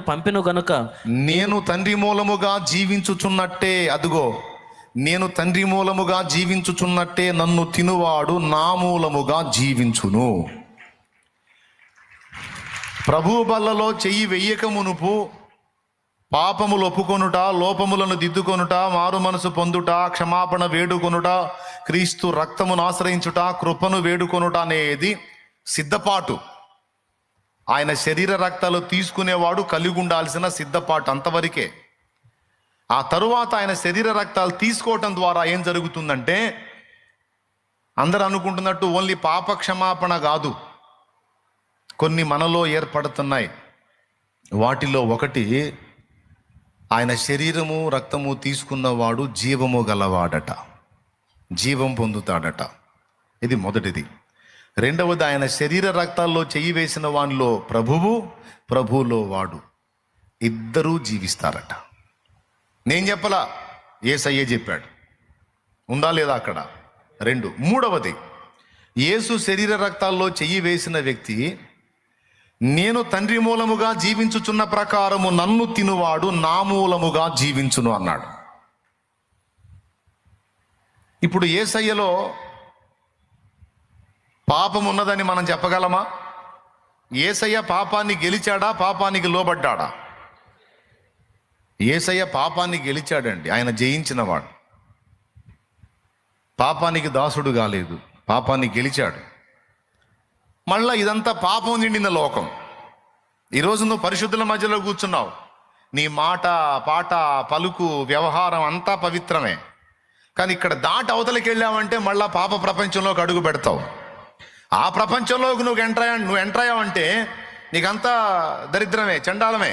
పంపెను గనుక. నేను తండ్రి మూలముగా జీవించుచున్నట్టే అదుగో నేను తండ్రి మూలముగా జీవించుచున్నట్టే నన్ను తినువాడు నా మూలముగా జీవించును. ప్రభు బల్లలో చెయ్యి వెయ్యక మునుపు పాపములు ఒప్పుకొనుట లోపములను దిద్దుకొనుట మారు మనసు పొందుట క్షమాపణ వేడుకొనుట క్రీస్తు రక్తమును ఆశ్రయించుట కృపను వేడుకొనుట అనేది సిద్ధపాటు. ఆయన శరీర రక్తాలు తీసుకునేవాడు కలిగి ఉండాల్సిన సిద్ధపాటు అంతవరకే. ఆ తరువాత ఆయన శరీర రక్తాలు తీసుకోవటం ద్వారా ఏం జరుగుతుందంటే అందరు అనుకుంటున్నట్టు ఓన్లీ పాప క్షమాపణ కాదు. కొన్ని మనలో ఏర్పడుతున్నాయి. వాటిలో ఒకటి ఆయన శరీరము రక్తము తీసుకున్నవాడు జీవము గలవాడట. జీవం పొందుతాడట. ఇది మొదటిది. రెండవది ఆయన శరీర రక్తాల్లో చెయ్యి వేసిన వానిలో ప్రభువు ప్రభువులో వాడు. ఇద్దరూ జీవిస్తారట. నేను చెప్పలా ఏసయ్యే చెప్పాడు. ఉందా లేదా అక్కడ? రెండు. మూడవది యేసు శరీర రక్తాల్లో చెయ్యి వేసిన వ్యక్తి నేను తండ్రి మూలముగా జీవించుచున్న ప్రకారము నన్ను తినువాడు నా మూలముగా జీవించును అన్నాడు. ఇప్పుడు ఏసయ్యలో పాపం ఉన్నదని మనం చెప్పగలమా? ఏసయ్య పాపాన్ని గెలిచాడా? పాపానికి లోబడ్డాడా? ఏసయ్య పాపాన్ని గెలిచాడండి. ఆయన జయించినవాడు పాపానికి దాసుడు కాలేదు. పాపాన్ని గెలిచాడు. మళ్ళా ఇదంతా పాపం నిండిన లోకం. ఈరోజు నువ్వు పరిశుద్ధుల మధ్యలో కూర్చున్నావు. నీ మాట పాట పలుకు వ్యవహారం అంతా పవిత్రమే. కానీ ఇక్కడ దాటి అవతలకి వెళ్ళామంటే మళ్ళా పాప ప్రపంచంలోకి అడుగు పెడతావు. ఆ ప్రపంచంలోకి నువ్వు ఎంటర్ అయ్యా నువ్వు ఎంటర్ అయ్యావంటే నీకంతా దరిద్రమే చండాలమే.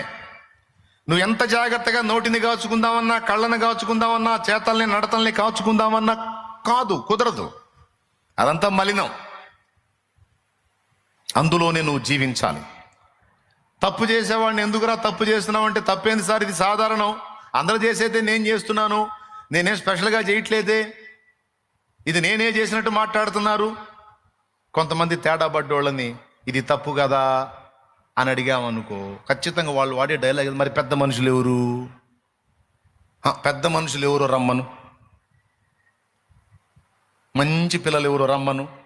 నువ్వు ఎంత జాగ్రత్తగా నోటిని కాచుకుందామన్నా కళ్ళని కాచుకుందామన్నా చేతల్ని నడతల్ని కాచుకుందామన్నా కాదు కుదరదు. అదంతా మలినం. అందులోనే నువ్వు జీవించాలి. తప్పు చేసేవాడిని ఎందుకురా తప్పు చేస్తున్నావు అంటే తప్పేంది సార్? ఇది సాధారణం. అందరూ చేసేదే నేను చేస్తున్నాను. నేనేం స్పెషల్గా చేయట్లేదే. ఇది నేనే చేసినట్టు మాట్లాడుతున్నారు. కొంతమంది తేడా పడ్డోళ్ళని ఇది తప్పు కదా అని అడిగామనుకో ఖచ్చితంగా వాళ్ళు వాడే డైలాగ్ మరి పెద్ద మనుషులు ఎవరు? పెద్ద మనుషులు ఎవరు రమ్మను? మంచి పిల్లలు ఎవరు రమ్మను?